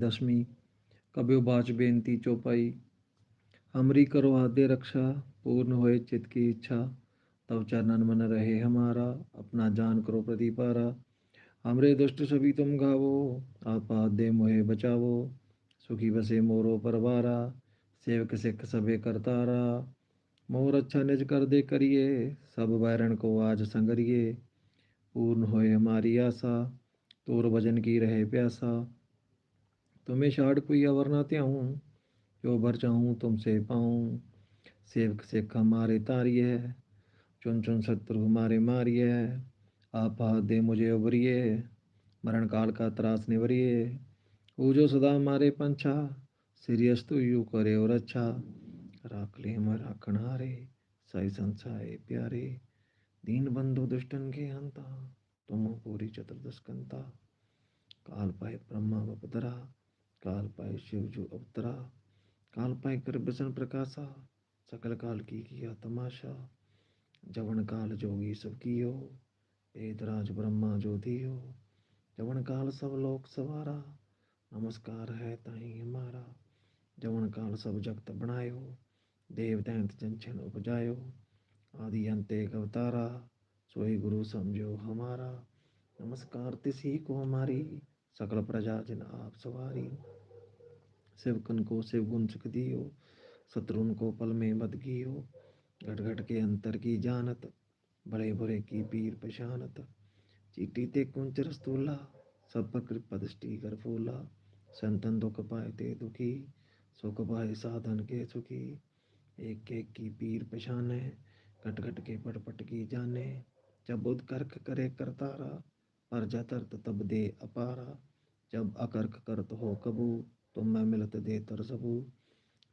दसवीं। कब्यो बाच बेनती चौपाई। हमरी करो आद्य रक्षा, पूर्ण होए चित की इच्छा। तब चरणन मन रहे हमारा, अपना जान करो प्रतिपारा। हमरे दुष्ट सभी तुम गावो, आप दे मोहे बचावो। सुखी बसे मोरो परवारा, सेवक सिख सबे करतारा। मोर अच्छा निज कर दे करिए, सब वैरण को आज संगरिए। पूर्ण होए हमारी आशा, तोर भजन की रहे प्यासा। तुम्हें शाड़ कोई अवर ना त्याऊँ। जो भर चाहूँ तुमसे पाऊँ। सेवक सिख हमारे तारिय चुन चुन शत्रु हमारे मारिय आप दे मुझे उभरिए मरण काल का त्रास निवरिए। जो सदा हमारे पंछा। सिरियस्तु यू करे और अच्छा। राख ले हम राखण हारे साई संसाए प्यारे। दीन बंधु दुष्टन के हंता। तुम पूरी चतुर्दश कंता। काल पाए ब्रह्मा बपदरा। काल पाए शिव जो अवतरा, काल पाए कर बसन प्रकाशा, सकल काल की किया तमाशा। जवन काल जोगी सब कियो वेदराज ब्रह्मा जो हो जवन काल सब लोक सवारा, नमस्कार है ताई हमारा। जवन काल सब जगत बनायो, देव दैंत जंछन उपजायो। आदि अंत एक अवतारा, सोई गुरु समझो हमारा। नमस्कार तिसी को हमारी। सकल प्रजा जिन आप सवारी। सेवकन को शिव गुण सुख दियो, शत्रुन को पल में बद गियो। घट घट के अंतर की जानत बड़े बुरे की पीर पशानत चीटी ते कुंच रस्तूला, सब पर कृपा दृष्टि कर फूला। संतन दुख पाए ते दुखी, सुख पाए साधन के सुखी। एक एक की पीर पशाने घट घट के पट पट की जाने। जब बुद्ध कर्क करे करतारा पर जतर्त तब दे अपारा। जब अकर्क करत हो कबू तुम मैं मिलत दे तर सबू।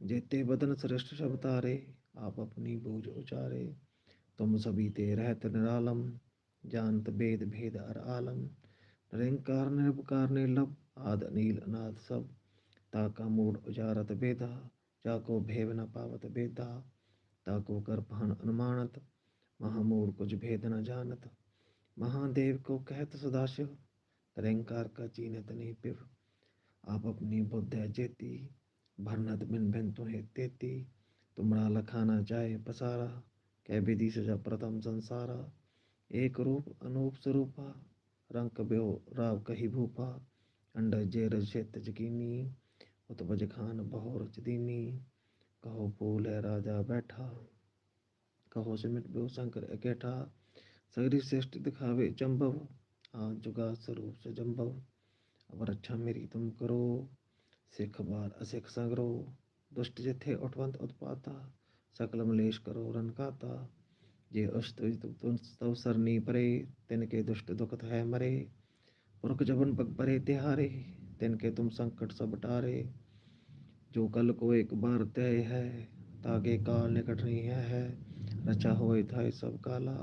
जेते बदन श्रेष्ठ सब तारे, आप अपनी बूझ उचारे। तुम सभी ते रहत निरालम, जानत भेद भेद अर आलम। निरंकार निरपकार निर्लभ आद अनिल अनाथ सब। ताका मूड उजारत बेदा, जाको भेव न पावत बेदा। ताको कर पहन अनुमानत महामूड कुछ भेद न जानत। महादेव को कहत सदाशिव निरंकार का चीनत नहीं पिव। आप अपनी बुद्ध जेती, भरनत बिन बिन तुम्हें तेती। तुमरा लखाना चाहे पसारा कै विधि सजा प्रथम संसारा। एक रूप अनूप स्वरूपा, रंग ब्यो राव कही भूपा। अंड जेर शेत जकीनी उतबज खान बहोर चदीनी कहो फूल है राजा बैठा, कहो सिमट ब्यो शंकर अकेठा। सगरी श्रेष्ठ दिखावे चंबव आज जुगा स्वरूप से जम्बव अब रक्षा मेरी तुम करो। सिख बार असिख सगरो। दुष्ट जिथे उठवंत उत्पाता। सकल मलेश करो रन काता। जे अष्ट तव सरनी परे। तिनके दुष्ट दुखत है मरे। पुरख जबन पग परे तिहारे। तिनके तुम संकट सब टारे। जो कल को एक बार तय है तागे काल निकट नहीं है, है। रचा होए था सब काला।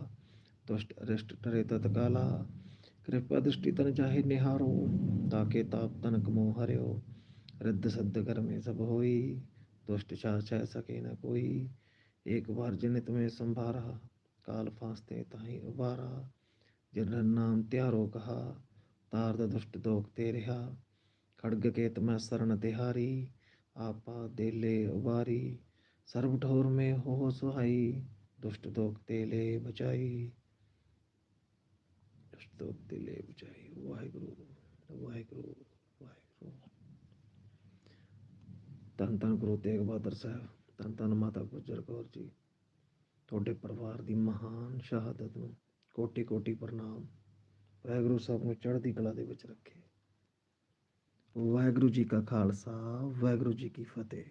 दुष्ट अरिष्ट टरे तत्काला कृपा दृष्टि तन चाहे निहारो, ताके ताप तनक मोह हरियो। रिद्ध सद्ध कर में सब होई दुष्ट चाह छह सके न कोई। एक बार जिन तुम्हें संभारा, काल फांसते ताही उबारा। जिन नाम त्यारो कहा, तार दुष्ट दोख ते रहा। खड़ग के तुम्हें शरण तिहारी, आपा देले उबारी। सर्व ठोर में हो सुहाई, दुष्ट दोख तेले बचाई। ਦੁੱਖ ਤੇ ਲੈ ਬਚਾਈ ਵਾਹਿਗੁਰੂ ਵਾਹਿਗੁਰੂ। ਵਾਹਿਗੁਰੂ ਤਨ ਤਨ ਗੁਰੂ ਤੇਗ ਬਹਾਦਰ ਸਾਹਿਬ ਤਨ ਤਨ ਮਾਤਾ ਗੁਜਰ ਕੌਰ ਜੀ, ਤੁਹਾਡੇ ਪਰਿਵਾਰ ਦੀ ਮਹਾਨ ਸ਼ਹਾਦਤ ਨੂੰ ਕੋਟੀ ਕੋਟੀ ਪ੍ਰਣਾਮ। ਵਾਹਿਗੁਰੂ ਸਾਹਿਬ ਨੂੰ ਚੜ੍ਹਦੀ ਕਲਾ ਦੇ ਵਿੱਚ ਰੱਖੇ। ਵਾਹਿਗੁਰੂ ਜੀ ਕਾ ਖਾਲਸਾ, ਵਾਹਿਗੁਰੂ ਜੀ ਕੀ ਫਤਿਹ।